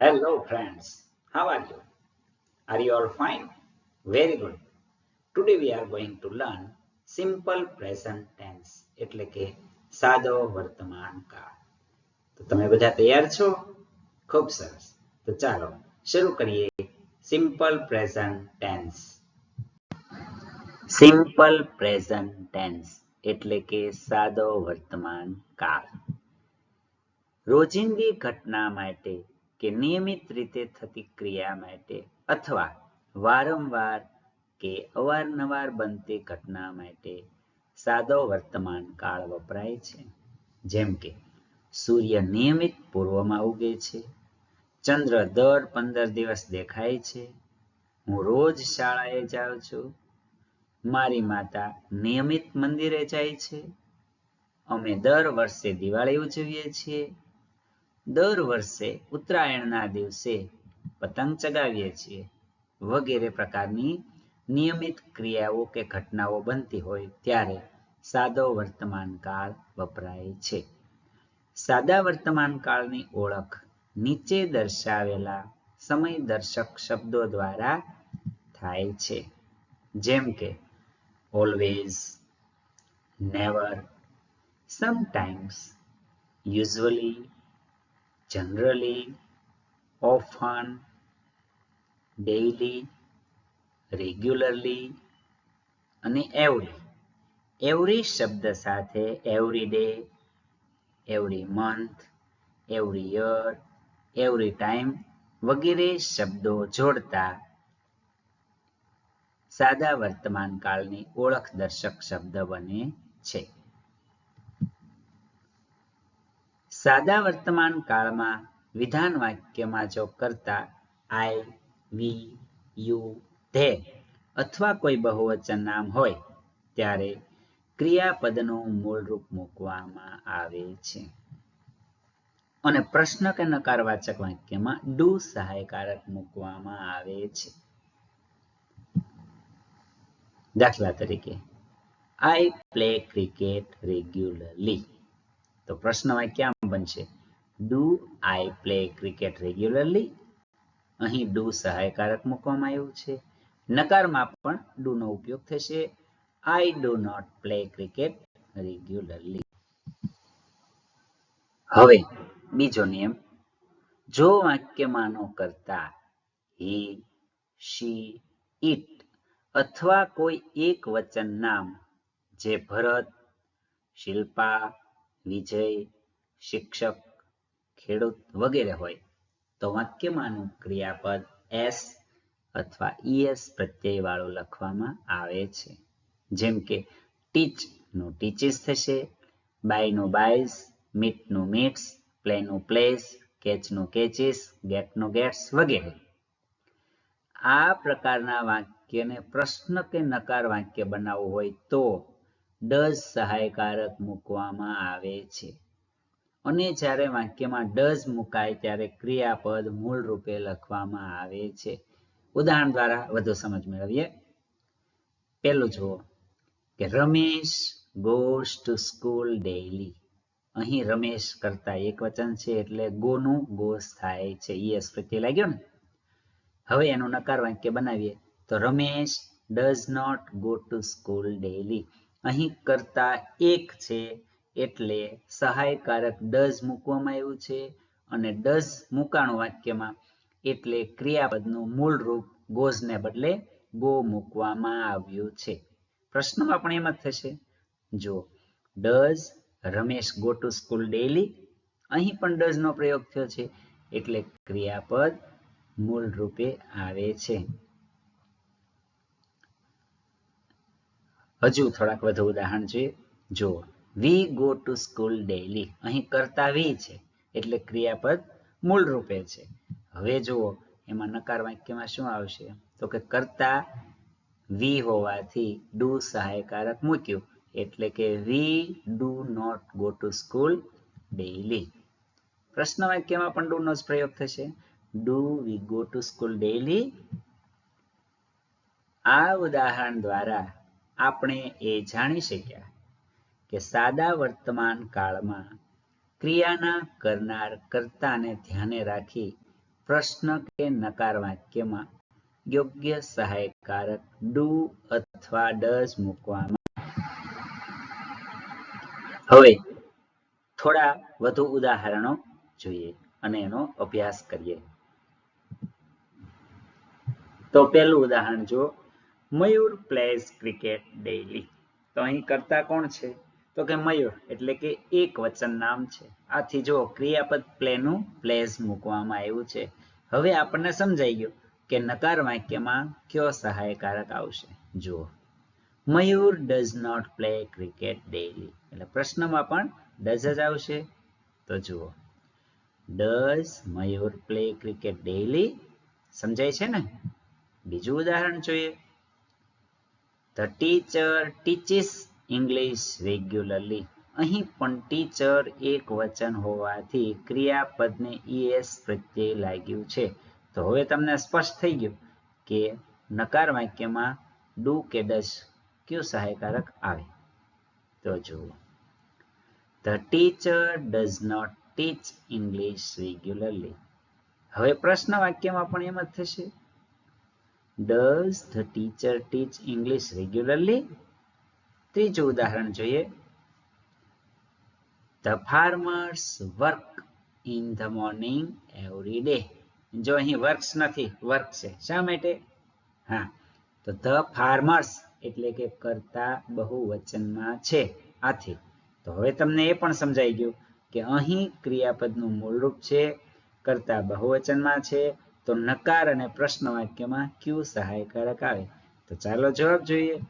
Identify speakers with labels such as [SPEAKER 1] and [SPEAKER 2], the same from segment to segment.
[SPEAKER 1] Hello friends, how are you? Are you all fine? Very good. Today we are going to learn simple present tense એટલે કે સાદો વર્તમાન કાળ તો તમે બધા તૈયાર છો ખૂબ સરસ તો ચાલો શરૂ કરીએ simple present tense simple present tense એટલે કે સાદો વર્તમાન કાળ રોજિંદી ઘટના માટે કે નિયમિત રીતે થતી ક્રિયા માટે અથવા વારંવાર કે અવારનવાર બનતી ઘટના માટે સાદો વર્તમાન કાળ વપરાય છે. જેમ કે, સૂર્ય નિયમિત પૂર્વમાં ઉગે છે, ચંદ્ર દર પંદર દિવસ દેખાય છે, હું રોજ શાળાએ જાઉં છું, મારી માતા નિયમિત મંદિરે જાય છે, અમે દર વર્ષે દિવાળી ઉજવીએ છીએ દર વર્ષે ઉત્તરાયણના દિવસે પતંગ ચગાવીએ છીએ. વગેરે પ્રકારની નિયમિત ક્રિયાઓ કે ઘટનાઓ બનતી હોય ત્યારે સાદો વર્તમાન કાળ વપરાય છે. સાદા વર્તમાન કાળની ઓળખ નીચે દર્શાવેલા સમય દર્શક શબ્દો દ્વારા થાય છે. જેમ કે always never sometimes usually generally often daily, regularly અને એવરી એવરી શબ્દ સાથે every day every month every year every time વગેરે શબ્દો જોડતા સાદા વર્તમાન કાળની ઓળખ દર્શક શબ્દ બને છે. સાદા વર્તમાન કાળમાં વિધાન વાક્યમાં જો કરતા આઈ, વી, યુ, ધે અથવા કોઈ બહુવચન નામ હોય, ત્યારે ક્રિયાપદનું મૂળરૂપ મૂકવામાં આવે છે. અને પ્રશ્ન કે નકારવાચક વાક્યમાં ડુ સહાયકારક મૂકવામાં આવે છે? દાખલા તરીકે આઈ પ્લે ક્રિકેટ રેગ્યુલરલી તો પ્રશ્ન વાક્ય આમ બનશે? Do I play cricket regularly અહીં ડુ સહાયકારક મૂકવામાં આવ્યું છે. નકારમાં પણ ડુ નો ઉપયોગ થશે. I do not play cricket regularly હવે બીજો નિયમ. જો વાક્યમાંનો કરતા હી શી ઇટ અથવા કોઈ એક વચન નામ, જે ભરત, શિલ્પા વિજય શિક્ષક, ખેડૂત વગેરે હોય, તો વાક્યમાંનું ક્રિયાપદ એસ અથવા ઈએસ પ્રત્યય વાળું લખવામાં આવે છે. જેમ કે, ટીચનું ટીચીસ થશે, બાયનું બાયસ, મીટનું મીટ્સ, પ્લે નું પ્લેસ, કેચનું કેચીસ, ગેટનું ગેટ્સ વગેરે. આ પ્રકારના વાક્યને પ્રશ્ન કે નકાર વાક્ય બનાવવું હોય તો ડઝ સહાયકારક મૂકવામાં આવે છે. અને જ્યારે વાક્યમાં ડઝ મુકાય ત્યારે ક્રિયાપદ મૂળ રૂપે લખવામાં આવે છે. ઉદાહરણ દ્વારા વધુ સમજ મેળવીએ. પેલું જુઓ કે Ramesh goes to school daily અહીં રમેશ કરતા એક વચન છે એટલે ગોનું ગોસ થાય છે. યસ પ્રત્યે લાગ્યો ને? હવે એનું નકાર વાક્ય બનાવીએ. તો Ramesh does not go to school daily અહીં કરતા એક છે એટલે સહાયકારક ડઝ મૂકવામાં આવ્યું છે અને ડઝ મુકાણું વાક્યમાં એટલે ક્રિયાપદનું મૂળ રૂપ ગોઝને બદલે ગો મૂકવામાં આવ્યું છે. પ્રશ્નમાં પણ એમ જ થશે. જો does Ramesh go to school daily અહીં પણ ડઝ નો પ્રયોગ થયો છે એટલે ક્રિયાપદ મૂળ રૂપે આવે છે. હજુ થોડાક વધુ ઉદાહરણ જોઈએ જો we go to school daily અહીં કરતા વી છે, એટલે ક્રિયાપદ મૂળ રૂપે છે. હવે જુઓ, એમાં નકાર વાક્યમાં શું આવશે? તો કે કરતા વી હોવાથી ડુ સહાયકારક મૂક્યું, એટલે કે we do not go to school daily પ્રશ્ન વાક્યમાં પણ ડુ નો જ પ્રયોગ થશે. Do we go to school daily આ ઉદાહરણ દ્વારા આપણે એ જાણી શક્યા કે સાદા વર્તમાન કાળમાં ક્રિયાના કરનાર કર્તાને ધ્યાને રાખી પ્રશ્ન કે નકાર વાક્યમાં યોગ્ય સહાયકારક ડુ અથવા ડઝ મૂકવામાં હવે થોડા વધુ ઉદાહરણો જોઈએ અને એનો અભ્યાસ કરીએ. તો પહેલું ઉદાહરણ જો મયુર પ્લેઝ ક્રિકેટ ડેઇલી તો અહીં કરતા કોણ છે? તો કે મયુર, એટલે કે એક વચન નામ છે. આથી જો ક્રિયાપદ પ્લેનું પ્લેઝ મૂકવામાં આવ્યું છે. હવે આપણને સમજાઈ ગયું કે નકાર વાક્યમાં કયો સહાયકારક આવશે? જુઓ. Mayur does not play cricket daily એટલે પ્રશ્નમાં પણ ડઝ જ આવશે. તો જુઓ. Does Mayur play cricket daily સમજાય છે ને? બીજું ઉદાહરણ જોઈએ. The teacher teaches English regularly અહીં પણ ટીચર એક વચન હોવાથી ક્રિયાપદને ઈએસ પ્રત્યે લાગ્યું છે. તો હવે તમને સ્પષ્ટ થઈ ગયું કે નકાર વાક્યમાં ડુ કે ડસ કયું સહાયકારક આવે? તો જુઓ. The teacher does not teach English regularly હવે પ્રશ્ન વાક્યમાં પણ એમ જ થશે. Does the teacher teach English regularly ત્રીજું ઉદાહરણ જોઈએ. The farmers work in the morning every day જો અહીં વર્ક્સ નથી વર્ક છે. શા માટે? હા. તો ધ ફાર્મર્સ એટલે કે કરતા બહુવચનમાં છે, આથી. તો હવે તમને એ પણ સમજાઈ ગયું કે અહીં ક્રિયાપદનું મૂળરૂપ છે, કરતા બહુવચનમાં છે તો નકાર અને પ્રશ્ન વાક્યમાં કયું સહાયકારક આવે? તો ચાલો જવાબ જોઈએ.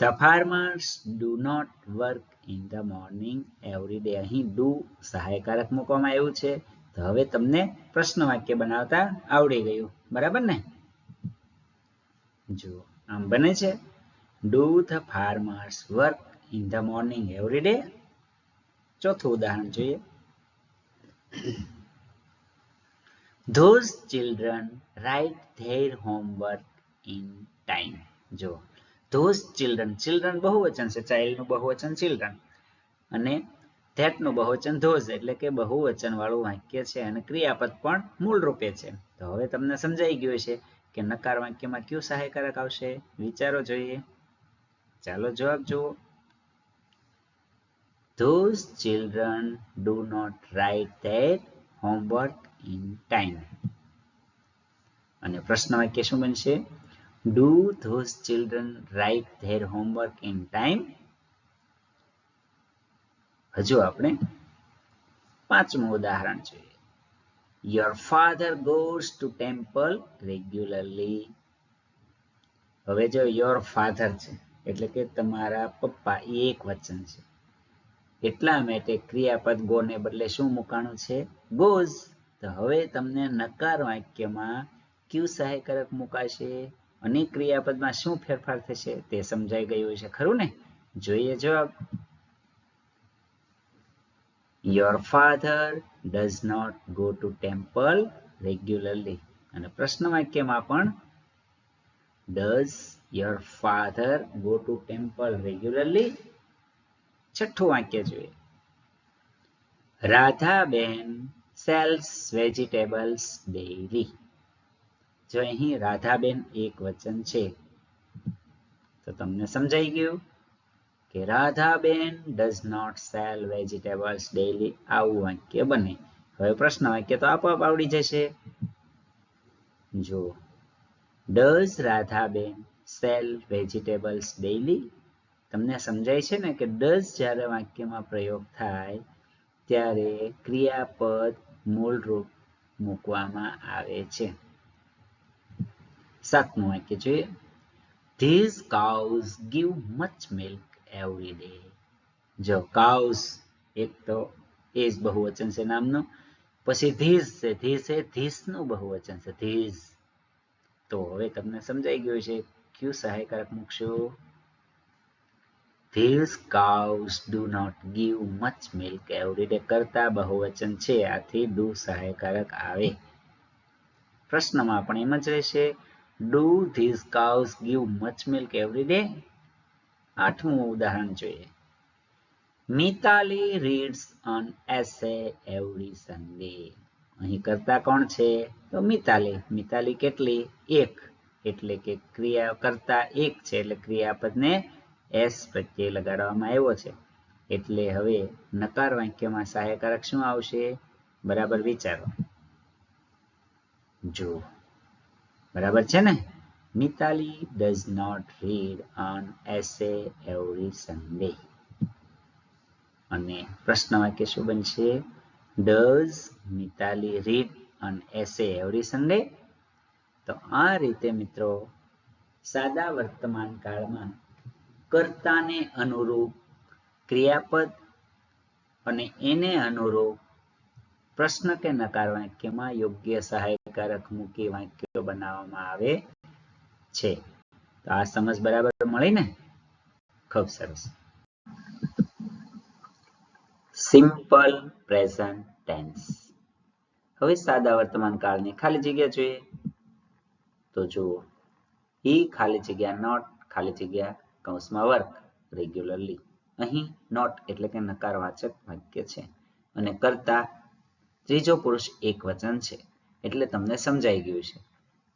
[SPEAKER 1] The farmers do not work in the morning every day. અહીં do સહાયકારક મૂકવામાં આવ્યું છે. તો હવે તમને પ્રશ્ન વાક્ય બનાવતા આવડી ગયું. બરાબર ને? જુઓ, આમ બને છે. Do the farmers work in the morning every day? ચોથું ઉદાહરણ જોઈએ. Those children write their homework in time. જો, those children children બહુવચન છે child બહુવચન children. અને that બહુવચન those, એટલે કે બહુવચન વાળું વાક્ય છે અને ક્રિયાપદ પણ મૂળ રૂપે છે. તો હવે તમને સમજાઈ ગયું છે કે નકાર વાક્યમાં કયું સહાયકારક આવશે? વિચારો જોઈએ. ચાલો જવાબ જુઓ. Those children do not write their homework in time અને પ્રશ્ન વાક્ય શું બનશે do those children write their homework in time હજુ આપણે પાંચમું ઉદાહરણ જોઈએ your father goes to temple regularly હવે જો your father છે એટલે કે તમારા પપ્પા એ એક વચન છે એટલા માટે ક્રિયાપદ ગો ને બદલે શું મુકાણું છે? ગોઝ તો હવે તમને નકાર વાક્યમાં ક્યુ સહાયકારક મુકાશે અને ક્રિયાપદમાં શું ફેરફાર થશે તે સમજાઈ ગયું છે. ખરું ને? જોઈએ જવાબ. Your father does not go to temple regularly અને પ્રશ્ન વાક્યમાં પણ does your father go to temple regularly? છઠ્ઠું વાક્ય જોઈએ. Radhaben sells vegetables daily. જો અહીં રાધાબેન એક વચન છે, તો તમને સમજાઈ ગયું કે Radhaben does not sell vegetables daily આવું વાક્ય બને. હવે પ્રશ્ન વાક્ય તો આપોઆપ આવડી જશે. જો does Radhaben sell vegetables daily તમને સમજાય છે ને કે ડઝ જ્યારે વાક્યમાં પ્રયોગ થાય, ત્યારે ક્રિયાપદ મૂળરૂપ મૂકવામાં આવે છે. સાતમું વાક્ય જોઈએ. These cows give much milk every day જો cows એક તો એ જ બહુવચન છે નામનું, પછી ધીસ છે ધીસ એ ધીસનું બહુવચન છે ધીસ તો હવે તમને સમજાઈ ગયું છે, કયું સહાયકારક મૂકશું? These cows do not give much milk. Every day કરતા બહુવચન છે. આથી do સહાયકારક આવે. પ્રશ્નમાં પણ એમ જ રહેશે. Do these cows give much milk every day? આઠમું ઉદાહરણ જોઈએ. Mitali reads an essay every Sunday અહીં કરતા કોણ છે? તો મિતાલી મિતાલી કેટલી? એક. એટલે કે ક્રિયા કરતા એક છે. એટલે ક્રિયાપદને એસ પ્રત્યે લગાડવામાં આવ્યો છે. એટલે હવે નકાર વાક્યમાં સહાયકારક શું આવશે? બરાબર વિચારો. જો બરાબર છે ને? Mitali does not read on essay every Sunday અને પ્રશ્ન વાક્ય શું બનશે? Does Mitali read on essay every Sunday તો આ રીતે મિત્રો સાદા વર્તમાન કાળમાં કર્તાને અનુરૂપ ક્રિયાપદ અને એને અનુરૂપ પ્રશ્ન કે નકાર વાક્યમાં યોગ્ય સહાયકારક મૂકી વાક્યો બનાવવામાં આવે છે. તો આ સમજ બરાબર મળી ને? ખૂબ સરસ. સિમ્પલ પ્રેઝન્ટ ટેન્સ હવે સાદા વર્તમાન કાળની ખાલી જગ્યા જોઈએ. તો જુઓ. ઈ ખાલી જગ્યા નોટ ખાલી જગ્યા કૌંસમાં વર્ક રેગ્યુલરલી અહીં નોટ એટલે કે નકારવાચક વાક્ય છે. અને કરતા ત્રીજો પુરુષ એક વચન છે. એટલે તમને સમજાઈ ગયું છે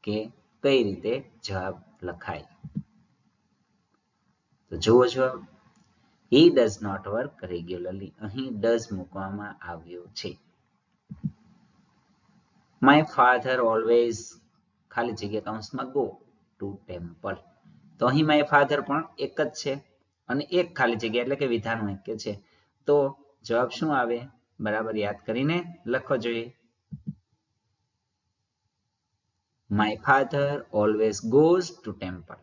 [SPEAKER 1] કે કઈ રીતે જવાબ લખાય. તો જુઓ જવાબ. He does not work regularly અહીં ડઝ મૂકવામાં આવ્યો છે. માય ફાધર ઓલવેઝ ખાલી જગ્યા કૌંસમાં ગો ટુ temple. તો અહીંમાં એ ફાધર પણ એક જ છે અને એક ખાલી જગ્યા એટલે કે વિધાન વાક્ય છે. તો જવાબ શું આવે? બરાબર યાદ કરીને લખો જોઈએ. My father always goes to temple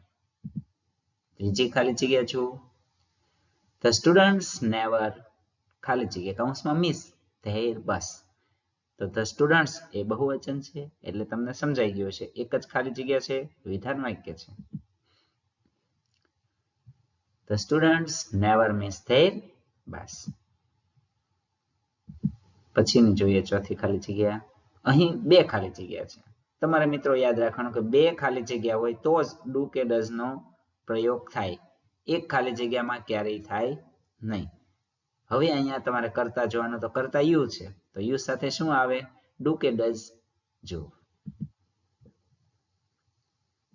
[SPEAKER 1] ત્રીજી ખાલી જગ્યા છું ધ students નેવર ખાલી જગ્યા કૌંસમાં મિસ ધેર બસ તો ધ students એ બહુવચન છે એટલે તમને સમજાઈ ગયું છે એક જ ખાલી જગ્યા છે વિધાન વાક્ય છે. The students never miss their bus. પછીની જોઈએ ચોથી ખાલી જગ્યા. અહીં બે ખાલી જગ્યા છે. તમારે મિત્રો યાદ રાખવાનું કે બે ખાલી જગ્યા હોય તો જ ડુ કે ડઝ નો પ્રયોગ થાય. એક ખાલી જગ્યામાં ક્યારેય થાય નહીં. હવે અહીંયા તમારે કરતા જોવાનું તો કરતા યુ છે. તો યુ સાથે શું આવે? ડુ કે ડઝ જો.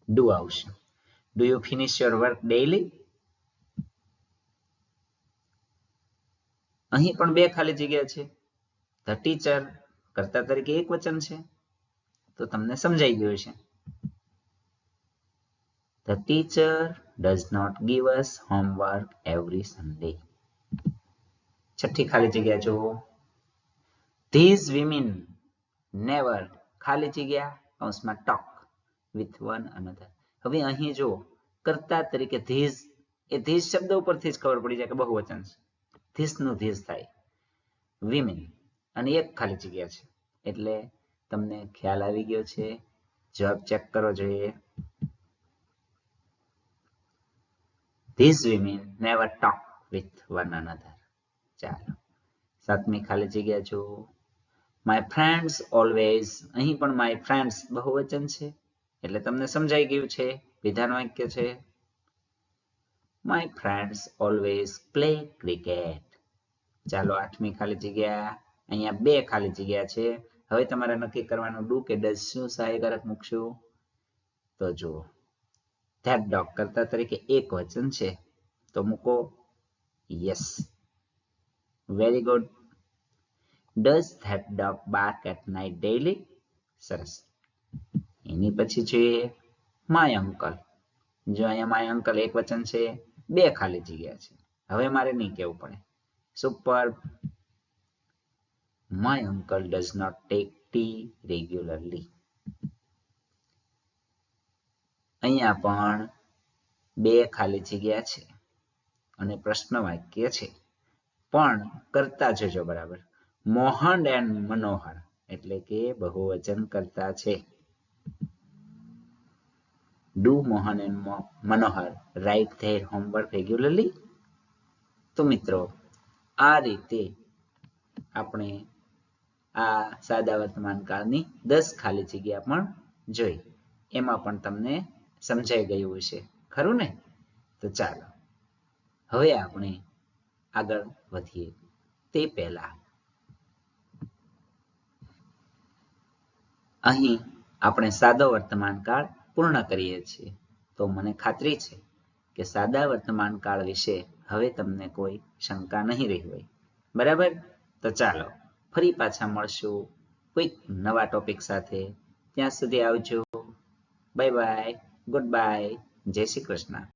[SPEAKER 1] ડુ આવશે. Do you finish your work daily અહીં પણ બે ખાલી જગ્યા છે. ધ ટીચર કરતા તરીકે એક વચન છે. તો તમને સમજાઈ ગયું છે the teacher does not give us homework every Sunday છઠ્ઠી ખાલી જગ્યા જુઓ. ધીઝ વિમેન નેવર ખાલી જગ્યા, કૌંસમાં ટોક વિથ વન અનધર હવે અહીં જો કરતા તરીકે ધીઝ એ ધીઝ શબ્દ ઉપરથી જ ખબર પડી જાય કે બહુવચન છે. ધીસનું ધીસ થાય. વિમેન અને એક ખાલી જગ્યા છે. એટલે તમને ખ્યાલ આવી ગયો છે. જવાબ ચેક કરવો જોઈએ. This women never talk with one another ચાલો. સાતમી ખાલી જગ્યા જો માય ફ્રેન્ડ્સ ઓલવેઝ અહીં પણ માય ફ્રેન્ડ્સ બહુવચન છે. એટલે તમને સમજાઈ ગયું છે. વિધાન વાક્ય છે. My friends always play cricket ચાલો આઠમી ખાલી જગ્યા, અહીંયા બે ખાલી જગ્યા છે. હવે તમારે નક્કી કરવાનું ડુ કે ડઝ શું સહાયકારક મૂકશું? તો જુઓ. ધેટ ડોગ કરતા તરીકે એક વચન છે. તો મૂકો yes very good does that dog bark at night daily સરસ. એની પછી જોઈએ માય અંકલ જો અહીંયા માય અંકલ એક વચન છે બે ખાલી જગ્યા છે. હવે મારે નહીં કેવું પડે. Super my uncle does not take tea regularly અહીંયા પણ બે ખાલી જગ્યા છે અને પ્રશ્ન વાક્ય છે. પણ કરતા જજો બરાબર. મોહન એન્ડ મનોહર એટલે કે બહુવચન કરતા છે. Do Mohan and Manohar, write their homework regularly? તો મિત્રો, આ રીતે આપણે આ સાદા વર્તમાન કાળની દસ ખાલી જગ્યા પણ જોઈ. એમાં પણ તમને સમજાઈ ગયું હશે. ખરું ને? તો ચાલો, હવે આપણે આગળ વધીએ. તે પહેલા અહીં આપણે સાદો વર્તમાન કાળ પૂર્ણ કરીએ છીએ. તો મને ખાતરી છે કે સાદા વર્તમાન કાળ વિશે હવે તમને કોઈ શંકા નહીં રહી હોય. બરાબર? તો ચાલો, ફરી પાછા મળશું કોઈક નવા ટોપિક સાથે. ત્યાં સુધી આવજો. Bye bye. Good bye. જય શ્રી કૃષ્ણ.